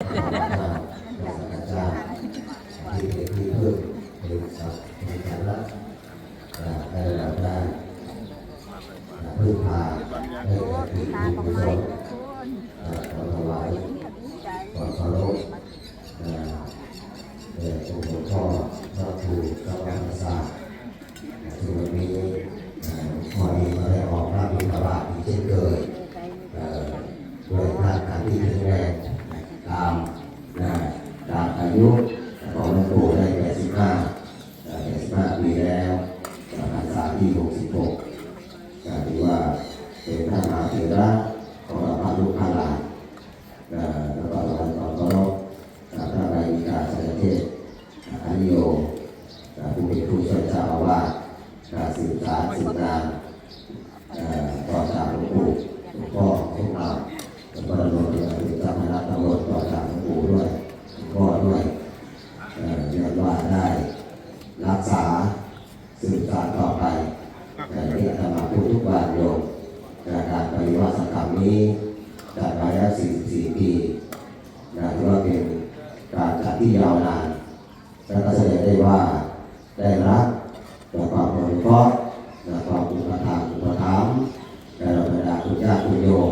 ที่เป็นที่พึ่งเป็นสัพเป็นสาระได้เราได้พึ่งพาให้แก่ที่มีกุศลขอถวายขอเคารพแด่องค์หลวงพ่อพระครูพระวัฒนศาสตร์ที่วันนี้พอดีมาได้ออกพระบิณฑบาตอีกเช่นเคย ด้วยร่างกายที่แข็งแรงตามนะตามอา ยุของหลวงปู่ได้85 85ปีแล้วพรรษาที่66ก็ถือว่าเป็นพระมหาเถระของพระลูกพระหลานแล้วก็เราต่อเคารพพระนายวิกาสัจเทศอานิโยผู้เป็นผู้ช่วยเจ้าอาวาสสืบสารสืบนาน เอ่อต่อจากหลวงปู่หลวงพ่อของเราแล้วก็เราโดนเป็นเจ้าคณะตำรวจต่อจากหลวงปู่ด้วยหลวงพ่อด้วยเอ่อเรียกว่าได้รั กษาสืบสานต่อไปแต่ที่อาตมาพูดทุกวันโยมการปฏิวัติกรรมนี้จัดมาแล้ว 44 ปีนะถือว่าเป็นการจัดที่ยาวนานแล้วก็แสดงได้ว่าได้รับต่อความอนุเคราะห์ต่อความอุปถัมภ์อุปถัมภ์และเราบรรดาคุณญาติคุณโยม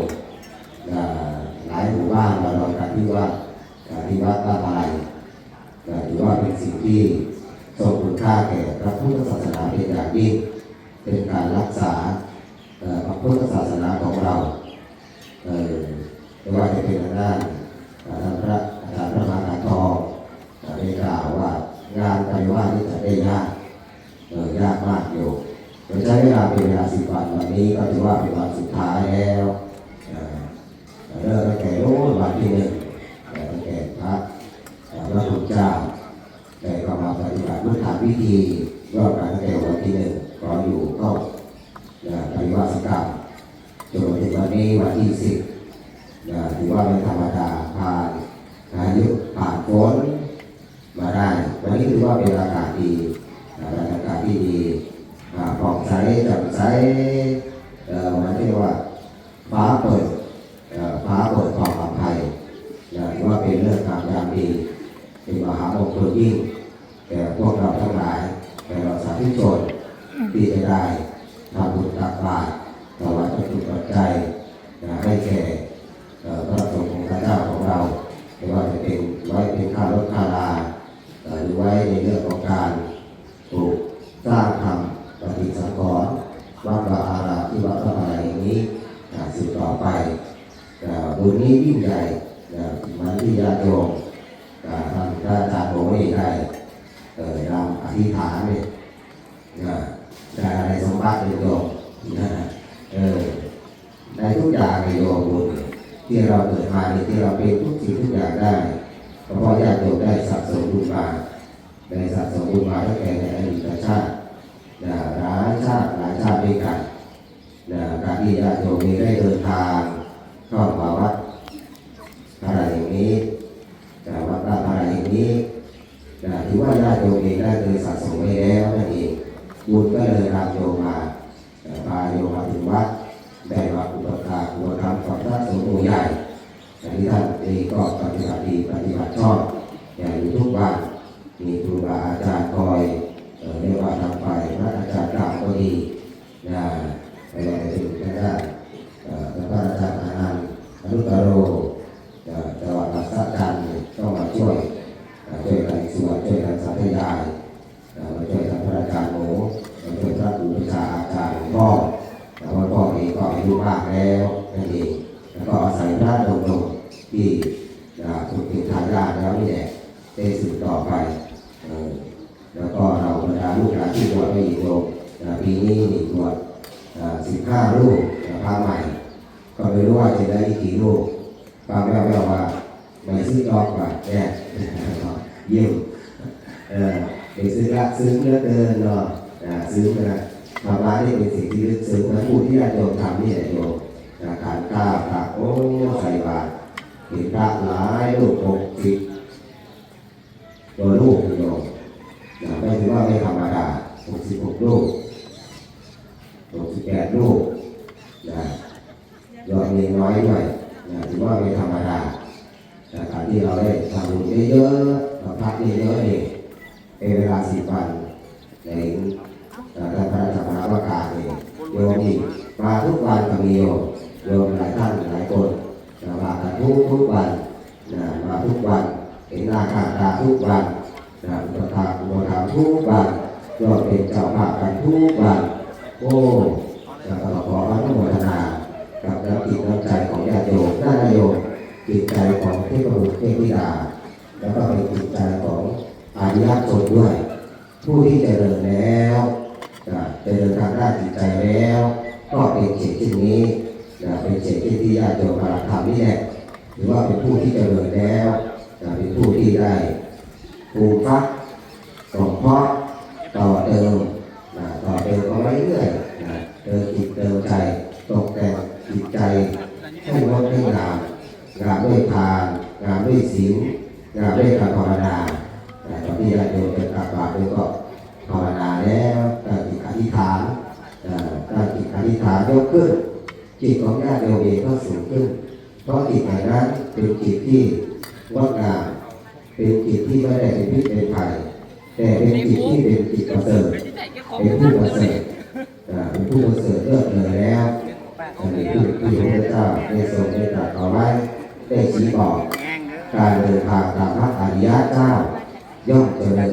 หลายหมู่บ้านเราลองกันที่ว่าที่วัดตาไทยถือว่าเป็นสิ่งที่ ทรงคุณค่าแก่พระพุทธศาสนาเป็นอย่างยิ่งเป็นการรักษาพระพุทธศาสนาของเราไม่ว่าจะเป็นด้านอ่าท่านพระอาจารย์พระมหาทองได้กล่าวว่างานปวัตินี่จะได้ยากยากมากอยู่โดยใช้เวลาเป็นเวลาสิบวันวันนี้ก็ถือว่าเป็นวันสุดท้ายแล้วเริ่มตั้งแต่โอ้ยวันที่หนึ่งเอ่อตั้งแต่พระพระคุณเจ้า ได้เข้ามาปฏิบัติพุทธาพิธีรอบการตั้งแต่วันที่หนึ่งก็อยู่เข้าเอ่อปฏิวัติกรรมจนถึงวันนี้วันที่สิบถือว่าเป็นธรรมดาผ่านอายุผ่านฝนมาได้ วันนี้ถือว่าเป็นอากาศดีเป็นอากาศที่ดีอ่อดใสแจ่มใสเอ่อมันเรียกว่าฟ้าเปิดเอ่อฟ้าเปิดความปลอดภัยนะถือว่าเป็นเรื่องงามยามดี เป็นมหามงคลยิ่งแก่พวกเราทั้งหลายแก่ เราสาธุชนที่จะได้ทำบุญตักบาตรถวายปัจจุปัจจัยนะให้แก่พระสงฆ์ของพระเจ้าของเราไม่ว่าจะเป็นไว้เป็นค่ารถค่าลาเอ่อหรือไว้ในเรื่องของการปลูกสร้างทำปฏิสังขรณ์วัดวาอารามที่วัดพระอะไรอย่างนี้สืบต่อไปบุญนี้ยิ่งใหญ่มันที่ญาติโยมอ่าทำพระอาจารย์โอ้ยได้เอ่อนำอธิษฐานเนี่ยอ่าได้อะไรสมบัติโยมนะเออ ในทุกอย่างในโยมบุญ ที่เราเกิดมาในที่เราเป็นทุกสิ่งทุกอย่างได้เพราะญาติโยมได้สะสมบุญมาได้สะสมบุญมาตั้งแต่ในอดีตชาติหลายชาติหลายชาติด้วยกันการที่ญาติโยมได้เดินทางเข้ามาวัดอะไรอย่างนี้แต่วัดอะไรอย่างนี้ถือว่าญาติโยมเองได้เคยสะสมไว้แล้วนั่นเองบุญก็เลยนำโยมมาพาโยมมาถึงวัด ได้รับอุปการอุปถัมภ์ของพระสงฆ์องค์ใหญ่แต่างที่ท่านเองก็ปฏิบัติดีปฏิบัติชอบอย่างอยู่ทุกวันมีครูบาอาจารย์คอยเรียกว่าทำไปพระอาจารย์กลางก็ดีนะไม่ว่าจะถึงทางด้านเอ่อพระอาจารย์อานันต์อนุตโรจังหวัดปัสสะจันทร์ต้องมาช่วยช่วยกันสวดช่วยกันสาธยายเอ่มาช่วยกันพระอาจารย์โหมาช่วยพระอุปชาอาจารย์พ่อ ยุมากแล้วนั่นเองแล้วก็อาศัยพระดำรงที่ถูกเป็นทายาทแล้วนี่แหละได้สืบต่อไป แล้วก็เราบรรดาลูกหลานที่บวชไปอีกโยมปีนี้นี่บวชสิบห้าลูกอ่าพาใหม่ ก็ไม่รู้ว่าจะได้กี่ลูกฟังแว่วๆว่าไม่ซื้อดอกว่าแน่เยี่ยมเออไปซื้อละซื้อเลือเกินเนาะอ่าซื้อนะ ธรรมะนี่เป็นสิ่งที่ลึกซึ้งนะผู้ที่ญาติโยมทำนี่แหละโยมนะการกล้าพระโอ้ใส่บาตรเห็นพระหลายลูกหกสิบตัวลูกโยมนะไม่ถือว่าไม่ธรรมดาหกสิบหกลูกหกสิบแปดลูกนะยอดเงินน้อยหน่อยนะถือว่าไม่ธรรมดาแต่การที่เราได้ทำบุญเยอะๆมาพักเยอะๆนี่เป็นเวลาสิบวันในการพระ ราชทานว่าการนี่โยมนี่มาทุกวันก็มีโยมโยมหลายท่านหลายคนนะมากันทุกทุกวันนะมาทุกวันเห็นหน้าค่าตาทุกวันนะอุปถากอุปถากทุกวันก็เป็นเจ้าภาพกันทุกวันโอ้แล้วก็ขออนุโมทนากับน้ำจิตน้ำใจของญาติโยมญาติโยมจิตใจของเทพบุตรเทพธิดาแล้วก็เป็นจิตใจของอาริยชนด้วย ผู้ที่เจริญแล้ว เจริญทางด้านจิตใจแล้ว ก็เป็นเจตที่นี้นะเป็นเจตที่ที่ญาติโยมกำลังทำนี่แหละถือว่าเป็นผู้ที่เจริญแล้วนะเป็นผู้ที่ได้ปลูกฟักสงเคราะต่อเติมนะต่อเติมเอาไว้เรื่อยนะเติมจิตเติมใจตกแต่งจิตใจให้งดให้งามงามด้วยทานงามด้วยศีลงามด้วยการภาวนาแต่ตอนที่ญาติโยมเป็นกราบาด้วยก็ภาวนาแล้ว ธิษฐานเอ่อตั้งจิตอธิษฐานยกขึ้น จิตของญาติโยมเองก็สูงขึ้น เพราะจิตแบบนั้นเป็นจิตที่งดงามเป็นจิตที่ไม่ได้เป็นพิษเป็นภัยแต่เป็นจิตที่เป็นจิตประเสริฐเป็นผู้ประเสริฐอ่าเป็นผู้ประเสริฐเลิศเลยแล้วอันนี้ที่ที่พระเจ้าได้ทรงได้ตรัสเอาไว้ได้ชี้บอกการเดินทางตามพระอริยะเจ้าย่อมเจริญ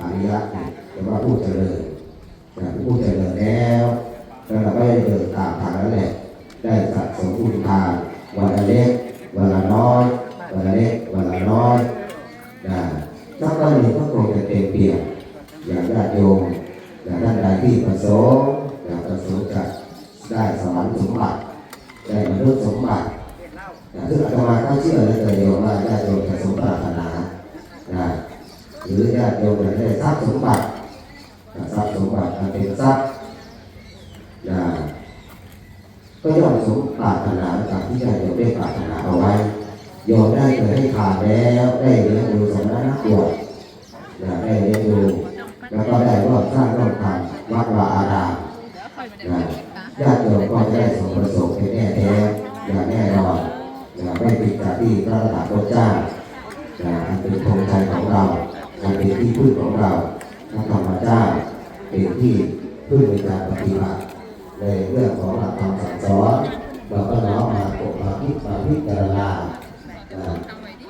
อาริยะแต่ว่าผู้เจริญ ผู้เจริญแล้วแล้วเราก็ได้เดินตามทางนั้นแหละ ได้สะสมบุญทานวันละเล็กวันละน้อยวันละเล็กวันละน้อยนะถ้าก้อนนี้ก็คงจะเต็มเปี่ยมอย่างญาติโยมอย่างท่านใดที่ประสงค์อยากประสงค์จะได้สวรรค์สมบัติได้มนุษย์สมบัติซึ่งอาตมาก็เชื่อและเดียวว่าญาติโยมจะสมปรารถนานะหรือญาติโยมจะได้ทรัพย์สมบัติ ทรัพย์สมบัติอันเป็นทรัพย์นะก็ย่อมสมปรารถนาตามที่ญาติโยมได้ปรารถนาเอาไว้โยมได้เคยให้ทานแล้วได้เลี้ยงดูสมณนักบวชนะได้เลี้ยงดูแล้วก็ได้ร่วมสร้างร่วมทำวัดวาอารามนะญาติโยมก็จะได้สมประสงค์เป็นแน่แท้อย่างแน่นอนนะไม่ผิดจากที่พระตถาคตเจ้านะอันเป็นธงชัยของเราอันเป็นที่พึ่งของเรา พระธรรมเจ้าเป็นที่พึ่งในการปฏิบัติในเรื่องของหลักธรรมสั่งสอนเราก็น้อมมาปกมาพิมาพิจารณาอ่า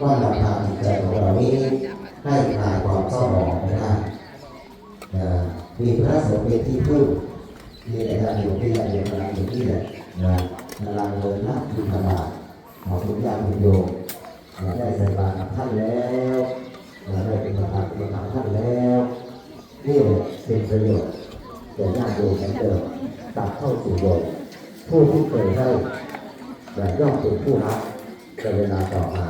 ว่าหลักธรรมจิตใจของเรานี้ให้คลายความเศร้าหมองนะครับอ่ามีพระสงฆ์เป็นที่พึ่งนี่แหละครับอยู่ที่ไหนอยู่ที่ไหนอยู่ที่ไหนนะพลังเงินนักบุญธบาตขอทุกอย่างทุกโยมอ่ได้ใส่บาตรท่านแล้วอ่าได้เป็นประธานเป็นประธาน เป็นประโยชน์แต่ญาติโยมนั้นเดิมตัดเข้าสู่โยมผู้ที่เคยให้และย่อมเป็นผู้รับในเวลาต่อมา